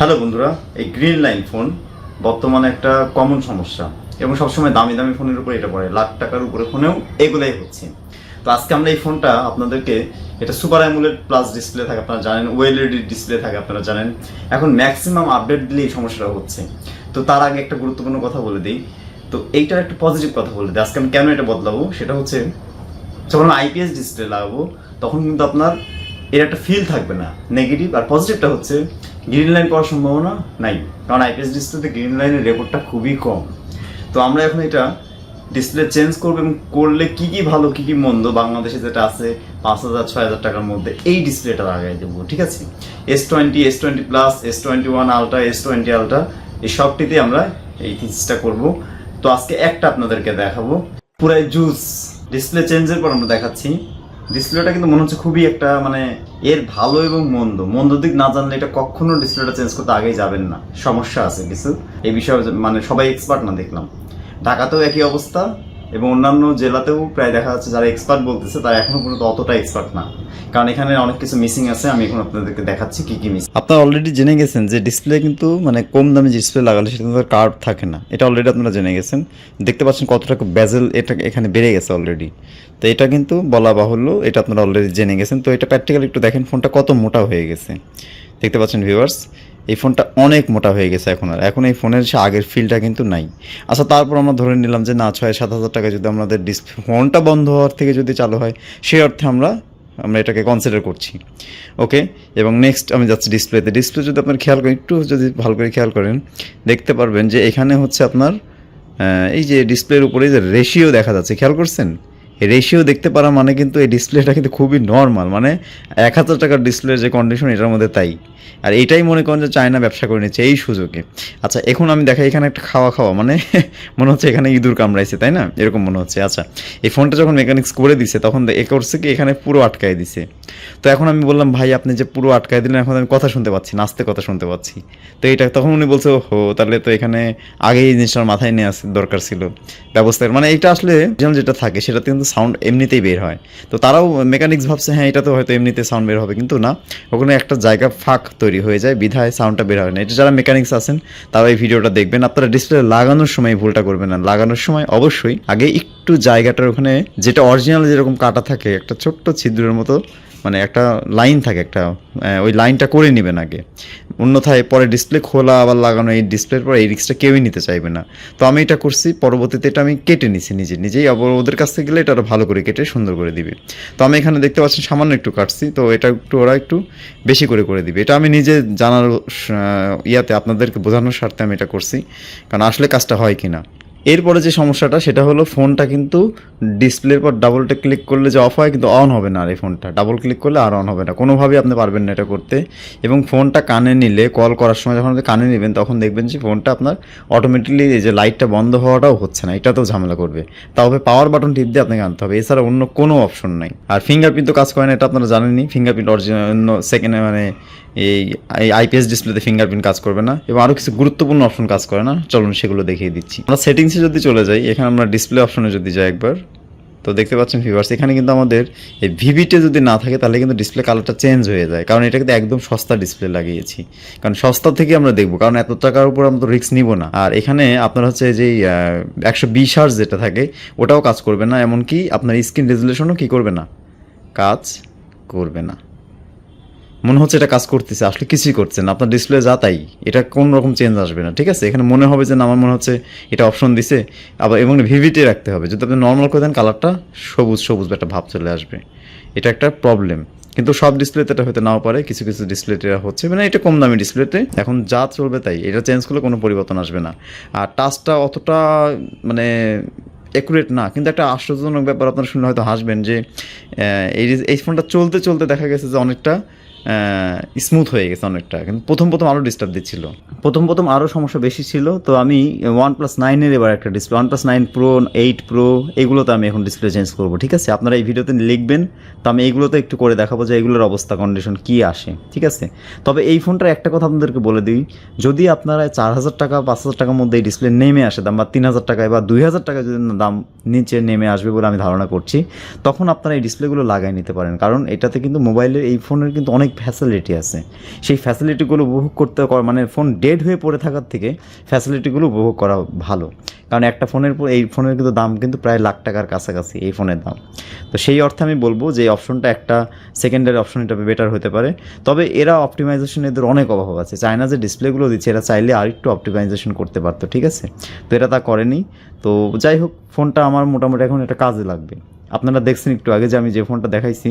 Hello বন্ধুরা, এই green line phone বর্তমানে একটা কমন সমস্যা এবং সবসময় দামি দামি ফোনের উপরে এটা পড়ে, লাখ টাকার উপরে ফোনেও এগুলাই হচ্ছে। তো আজকে আমরা এই ফোনটা আপনাদেরকে, এটা সুপার অ্যামুলেট প্লাস ডিসপ্লে থাকে, আপনারা জানেন ওয়েলএডি ডিসপ্লে থাকে, আপনারা জানেন। এখন ম্যাক্সিমাম আপডেট দিলে এই সমস্যাটা হচ্ছে। তো তার আগে একটা গুরুত্বপূর্ণ কথা বলে দিই। তো এইটার একটা পজিটিভ কথা বলে দিই। আজকে আমি কেন এটা বদলাবো? সেটা হচ্ছে, যখন আইপিএস ডিসপ্লে লাগাবো, তখন কিন্তু আপনার এর একটা ফিল থাকবে না নেগেটিভ আর পজিটিভটা হচ্ছে গ্রিন লাইন পাওয়ার সম্ভাবনা নাই। কারণ আইপিএস ডিসপ্লেতে গ্রিন লাইনের রেকর্ডটা খুবই কম। তো আমরা এখন এটা ডিসপ্লে চেঞ্জ করব এবং করলে কি কি ভালো, কি কি মন্দ, বাংলাদেশে যেটা আছে, পাঁচ হাজার, ছয় হাজার টাকার মধ্যে এই ডিসপ্লেটা লাগাই দেবো, ঠিক আছে? S twenty S twenty plus S twenty one ultra S twenty ultra এই সবটিতে আমরা এই থিসিসটা করব। তো আজকে একটা আপনাদেরকে দেখাবো। পুরাই জুস ডিসপ্লে চেঞ্জের পর আমরা দেখাচ্ছি। ডিসপ্লেটা কিন্তু মনে হচ্ছে খুবই একটা মানে এর ভালো এবং মন্দ। মন্দ দিক না জানলে এটা কখনো ডিসপ্লেটা চেঞ্জ করতে আগেই যাবেন না। সমস্যা আছে কিছু। এই বিষয়ে মানে সবাই এক্সপার্ট না দেখলাম। ঢাকাতেও একই অবস্থা। এবং অন্যান্য জেলাতেও প্রায় দেখা যাচ্ছে যারা এক্সপার্ট বলতেছে, তারা এখনও পর্যন্ত অতটা এক্সপার্ট না। কারণ এখানে অনেক কিছু মিসিং আছে, আমি এখন আপনাদেরকে দেখাচ্ছি কি কি মিস আপনারা অলরেডি জেনে গেছেন যে ডিসপ্লে কিন্তু মানে কম দামে ডিসপ্লে লাগালে সেটা কিন্তু কার্ভ থাকে না। এটা অলরেডি আপনারা জেনে গেছেন। দেখতে পাচ্ছেন কতটা ব্যাজেল এটা এখানে বেড়ে গেছে অলরেডি তো এটা কিন্তু বলা বাহুল্য, এটা আপনারা অলরেডি জেনে গেছেন। তো এটা প্র্যাকটিক্যালি একটু দেখেন, ফোনটা কত মোটা হয়ে গেছে। দেখতে পাচ্ছেন ভিউয়ার্স এই ফোনটা অনেক মোটা হয়ে গেছে এখন আর। এখন এই ফোনের সে আগের ফিলটা কিন্তু নাই। আচ্ছা তারপর আমরা ধরে নিলাম যে না, ছয়, সাত হাজার টাকা যদি আমাদের ডিসপ্লে ফোনটা বন্ধ হওয়ার থেকে যদি চালু হয় সেই অর্থে আমরা আমরা এটাকে কনসিডার করছি। ওকে এবং নেক্সট আমি যাচ্ছি ডিসপ্লেতে ডিসপ্লে যদি আপনার খেয়াল করেন, একটু যদি ভালো করে খেয়াল করেন, দেখতে পারবেন যে এখানে হচ্ছে আপনার এই যে ডিসপ্লের উপরে যে রেশিও দেখা যাচ্ছে। খেয়াল করছেন? রেশিও দেখতে পারা মানে কিন্তু এই ডিসপ্লেটা কিন্তু খুবই নর্মাল মানে এক হাজার টাকার ডিসপ্লে যে কন্ডিশন এটার মধ্যে তাই। আর এটাই মনে করেন যে চায়না ব্যবসা করে নিচ্ছে এই সুযোগে। আচ্ছা এখন আমি দেখাই এখানে একটা খাওয়া খাওয়া মানে মনে হচ্ছে এখানে ইঁদুর কামড়াইছে, তাই না? এরকম মনে হচ্ছে। আচ্ছা এই ফোনটা যখন মেকানিক্স করে দিছে, তখন এ করছে কি এখানে পুরো আটকায় দিছে। তো এখন আমি বললাম, ভাই, আপনি যে পুরো আটকায় দিলেন, এখন আমি কথা শুনতে পাচ্ছি নাচতে কথা শুনতে পাচ্ছি। তো এটা তখন উনি বলছে হো তাহলে তো এখানে আগেই জিনিসটার মাথায় নিয়ে আসা দরকার ছিল। ব্যবস্থা মানে এটা আসলে যেটা থাকে, সেটা কিন্তু সাউন্ড এমনিতেই বের হয়। তো তারাও মেকানিক্স ভাবছে হ্যাঁ এটা তো হয়তো এমনিতে সাউন্ড বের হবে, কিন্তু না। ওখানে একটা জায়গা ফাঁক তৈরি হয়ে যায়, বিধায় সাউন্ডটা বের হয় না। এটা যারা মেকানিক্স আছেন তারা এই ভিডিওটা দেখবেন। আপনারা ডিসপ্লে লাগানোর সময় ভুলটা করবেন না। লাগানোর সময় অবশ্যই আগে একটু জায়গাটার ওখানে যেটা অরিজিনাল যেরকম কাটা থাকে, একটা ছোট্ট ছিদ্রের মতো মানে একটা লাইন থাকে একটা ওই লাইনটা করে নেবেন আগে। অন্যথায় পরে ডিসপ্লে খোলা, আবার লাগানো এই ডিসপ্লের পর এই রিক্সটা কেউই নিতে চাইবে না। তো আমি এটা করছি, পরবর্তীতে এটা আমি কেটে নিছি নিজে। নিজেই আবার ওদের কাছ থেকে গেলে এটা আরও ভালো করে কেটে সুন্দর করে দিবে। তো আমি এখানে দেখতে পাচ্ছি সামান্য একটু কাটছি, তো এটা একটু ওরা একটু বেশি করে করে দিবে। এটা আমি নিজে জানার ইয়াতে আপনাদেরকে বোঝানোর স্বার্থে আমি এটা করছি, কারণ আসলে কাজটা হয় কিনা। এরপরে যে সমস্যাটা, সেটা হলো ফোনটা কিন্তু ডিসপ্লের পর ডাবলটা ক্লিক করলে যে অফ হয়, কিন্তু অন হবে না আর এই ফোনটা। ডাবল ক্লিক করলে আর অন হবে না। কোনোভাবেই আপনি পারবেন না এটা করতে। এবং ফোনটা কানে নিলে কল করার সময় যখন আপনি কানে নেবেন, তখন দেখবেন যে ফোনটা আপনার অটোমেটিকলি এই যে লাইটটা বন্ধ হওয়াটাও হচ্ছে না। এটাতেও ঝামেলা করবে। তবে পাওয়ার বাটন টিপ দিয়ে আপনাকে আনতে হবে। এছাড়া অন্য কোনো অপশন নাই। আর ফিঙ্গারপ্রিন্ট তো কাজ করে না, এটা আপনারা জানেনই। ফিঙ্গারপ্রিন্ট অরিজিনাল সেকেন্ডে মানে এই আইপিএস ডিসপ্লেতে ফিঙ্গারপ্রিন্ট কাজ করবে না। এবং আরও কিছু গুরুত্বপূর্ণ অপশন কাজ করে না। চলুন সেগুলো দেখিয়ে দিচ্ছি। আমরা সেটিংসে যদি চলে যাই, এখানে আমরা ডিসপ্লে অপশনে যদি যাই একবার, তো দেখতে পাচ্ছেন ভিউয়ার্স এখানে কিন্তু আমাদের এই ভিভিটে যদি না থাকে, তাহলে কিন্তু ডিসপ্লে কালারটা চেঞ্জ হয়ে যায়। কারণ এটা কিন্তু একদম সস্তা ডিসপ্লে লাগিয়েছি। কারণ সস্তা থেকে আমরা দেখব, কারণ এত টাকার উপর আমরা তো রিস্ক নিব না। আর এখানে আপনার হচ্ছে যেই একশো বিশ হার্স যেটা থাকে, ওটাও কাজ করবে না। এমনকি আপনার স্ক্রিন রেজুলেশনও কি করবে না? কাজ করবে না। মনে হচ্ছে এটা কাজ করতেছে, আসলে কিছুই করছে না। আপনার ডিসপ্লে যা তাই, এটা কোন রকম চেঞ্জ আসবে না, ঠিক আছে? এখানে মনে হবে যে না, আমার মনে হচ্ছে এটা অপশন দিছে, আবার এবং ভিভিটি রাখতে হবে। যদি আপনি নর্মাল করে দেন কালারটা সবুজ সবুজ একটা ভাব চলে আসবে। এটা একটা প্রবলেম কিন্তু সব ডিসপ্লেতে এটা হতে নাও পারে, কিছু কিছু ডিসপ্লেতে এটা হচ্ছে। মানে এটা কম দামি ডিসপ্লেতে এখন যা চলবে তাই, এটা চেঞ্জ করলে কোনো পরিবর্তন আসবে না। আর টাচটা অতটা মানে অ্যাকুরেট না, কিন্তু একটা আশ্চর্যজনক ব্যাপার আপনারা শুনলে হয়তো হাসবেন যে এই এই ফোনটা চলতে চলতে দেখা গেছে যে অনেকটা স্মুথ হয়ে গেছে অনেকটা। কিন্তু প্রথম প্রথম আরও ডিস্টার্ব দিচ্ছিল। প্রথম প্রথম আরও সমস্যা বেশি ছিল, তো আমি ওয়ান প্লাস নাইনের এবার একটা display one plus nine pro eight pro এগুলোতে আমি এখন ডিসপ্লে চেঞ্জ করব, ঠিক আছে? আপনারা এই ভিডিওতে লিখবেন, তো আমি এইগুলোতে একটু করে দেখাবো যে এগুলোর অবস্থা কন্ডিশন কি আসে, ঠিক আছে? তবে এই ফোনটার একটা কথা আপনাদেরকে বলে দিই, যদি আপনারা চার হাজার টাকা, পাঁচ হাজার টাকার মধ্যে এই ডিসপ্লে নেমে আসে, দাম বা তিন হাজার টাকায় বা দুই হাজার টাকায় যদি দাম নিচে নেমে আসবে বলে আমি ধারণা করছি, তখন আপনারা এই ডিসপ্লেগুলো লাগাই নিতে পারেন। কারণ এটাতে কিন্তু মোবাইলের এই ফোনের কিন্তু অনেক অনেক ফ্যাসিলিটি আছে। সেই ফ্যাসিলিটিগুলো উপভোগ করতে কর- মানে ফোন ডেড হয়ে পড়ে থাকার থেকে ফ্যাসিলিটিগুলো উপভোগ করা ভালো। কারণ একটা ফোনের এই ফোনের কিন্তু দাম কিন্তু প্রায় লাখ টাকার কাছাকাছি এই ফোনের দাম। তো সেই অর্থে আমি বলব যে অপশনটা একটা সেকেন্ডারি অপশন এটা বেটার হতে পারে। তবে এরা অপটিমাইজেশন এদের অনেক অভাব আছে। চায়না যে ডিসপ্লেগুলো দিচ্ছে, এরা চাইলে আরেকটু অপটিমাইজেশন করতে পারতো, ঠিক আছে? তো এরা তা করেনি। তো যাই হোক ফোনটা আমার মোটামুটি এখন এটা কাজে লাগবে। আপনারা দেখছেন একটু আগে যে আমি যে ফোনটা দেখাইছি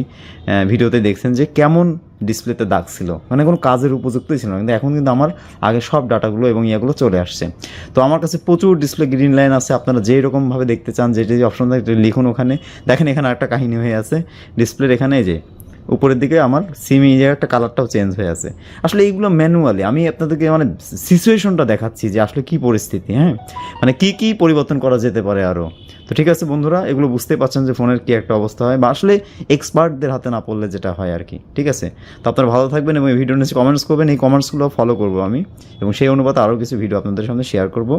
ভিডিওতে দেখছেন যে কেমন ডিসপ্লেতে দাগ ছিল। মানে কোনো কাজের উপযুক্তই ছিল না, কিন্তু এখন কিন্তু আমার আগে সব ডাটাগুলো এবং ইয়েগুলো চলে আসছে। তো আমার কাছে প্রচুর ডিসপ্লে গ্রিন লাইন আছে, আপনারা যেই রকমভাবে দেখতে চান, যেটি যে অপশন লিখুন ওখানে। দেখেন এখানে একটা কাহিনী হয়ে আছে, ডিসপ্লের এখানে যে উপরের দিকে আমার সিম ইয়ে একটা কালারটাও চেঞ্জ হয়ে আছে। আসলে এইগুলো ম্যানুয়ালি আমি আপনাদেরকে মানে সিচুয়েশনটা দেখাচ্ছি যে আসলে কি পরিস্থিতি হ্যাঁ? মানে কি কি পরিবর্তন করা যেতে পারে আরও তো ঠিক আছে বন্ধুরা, এগুলো বুঝতে পারছেন যে ফোনের কি একটা অবস্থা হয়, বা আসলে এক্সপার্টদের হাতে না পড়লে যেটা হয় আর কি, ঠিক আছে? তো আপনারা ভালো থাকবেন এবং এই ভিডিও নিচে কমেন্টস করবেন, এই কমেন্টসগুলো ফলো করব আমি, এবং সেই অনুপাতে আরও কিছু ভিডিও আপনাদের সামনে শেয়ার করব।